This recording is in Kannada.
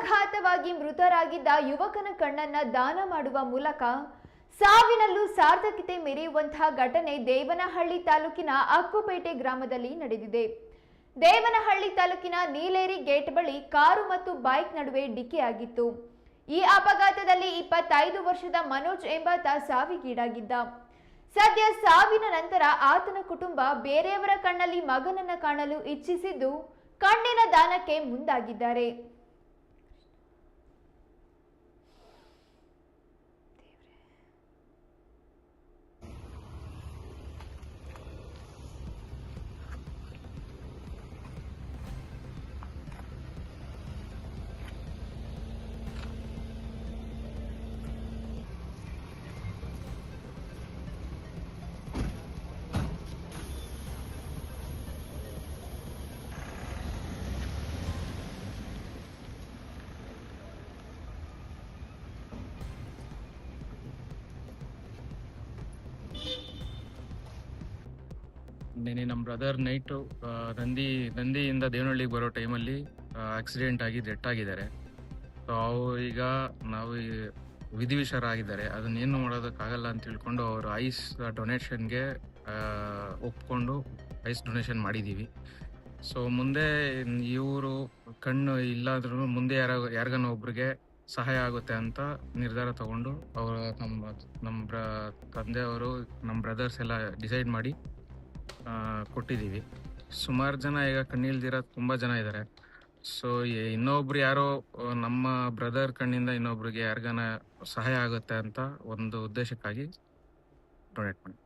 ಅಪಘಾತವಾಗಿ ಮೃತರಾಗಿದ್ದ ಯುವಕನ ಕಣ್ಣನ್ನ ದಾನ ಮಾಡುವ ಮೂಲಕ ಸಾವಿನಲ್ಲೂ ಸಾರ್ಥಕತೆ ಮೆರೆಯುವಂತಹ ಘಟನೆ ದೇವನಹಳ್ಳಿ ತಾಲೂಕಿನ ಅಕ್ಕುಪೇಟೆ ಗ್ರಾಮದಲ್ಲಿ ನಡೆದಿದೆ. ದೇವನಹಳ್ಳಿ ತಾಲೂಕಿನ ನೀಲೇರಿ ಗೇಟ್ ಬಳಿ ಕಾರು ಮತ್ತು ಬೈಕ್ ನಡುವೆ ಡಿಕ್ಕಿಯಾಗಿತ್ತು. ಈ ಅಪಘಾತದಲ್ಲಿ ಇಪ್ಪತ್ತೈದು ವರ್ಷದ ಮನೋಜ್ ಎಂಬಾತ ಸಾವಿಗೀಡಾಗಿದ್ದ. ಸದ್ಯ ಸಾವಿನ ನಂತರ ಆತನ ಕುಟುಂಬ ಬೇರೆಯವರ ಕಣ್ಣಲ್ಲಿ ಮಗನನ್ನ ಕಾಣಲು ಇಚ್ಛಿಸಿದ್ದು ಕಣ್ಣಿನ ದಾನಕ್ಕೆ ಮುಂದಾಗಿದ್ದಾರೆ. ನೆನೆ ನಮ್ಮ ಬ್ರದರ್ ನೈಟು ನಂದಿ, ನಂದಿಯಿಂದ ದೇವನಹಳ್ಳಿಗೆ ಬರೋ ಟೈಮಲ್ಲಿ ಆಕ್ಸಿಡೆಂಟ್ ಆಗಿ ಡೆಟ್ ಆಗಿದ್ದಾರೆ. ಸೊ ಅವು ಈಗ ನಾವು ವಿಧಿವಿಷರಾಗಿದ್ದಾರೆ. ಅದನ್ನೇನು ಮಾಡೋದಕ್ಕಾಗಲ್ಲ ಅಂತ ತಿಳ್ಕೊಂಡು ಅವರು ಐಸ್ ಡೊನೇಷನ್ಗೆ ಒಪ್ಕೊಂಡು ಐಸ್ ಡೊನೇಷನ್ ಮಾಡಿದ್ದೀವಿ ಸೊ ಮುಂದೆ ಇವರು ಕಣ್ಣು ಇಲ್ಲಾದ್ರೂ ಮುಂದೆ ಯಾರ, ಯಾರಿಗಾನ ಒಬ್ರಿಗೆ ಸಹಾಯ ಆಗುತ್ತೆ ಅಂತ ನಿರ್ಧಾರ ತಗೊಂಡು ಅವರು ನಮ್ಮ ನಮ್ಮ ಬ್ರ, ತಂದೆಯವರು, ನಮ್ಮ ಬ್ರದರ್ಸ್ ಎಲ್ಲ ಡಿಸೈಡ್ ಮಾಡಿ ಕೊಟ್ಟಿದ್ದೀವಿ. ಸುಮಾರು ಜನ ಈಗ ಕಣ್ಣಿಲ್ದಿರೋ ತುಂಬ ಜನ ಇದ್ದಾರೆ ಸೊ ಇನ್ನೊಬ್ರು ಯಾರೋ ನಮ್ಮ ಬ್ರದರ್ ಕಣ್ಣಿಂದ ಇನ್ನೊಬ್ರಿಗೆ ಯಾರಿಗಾನ ಸಹಾಯ ಆಗುತ್ತೆ ಅಂತ ಒಂದು ಉದ್ದೇಶಕ್ಕಾಗಿ ಡೊನೇಟ್ ಮಾಡಿ.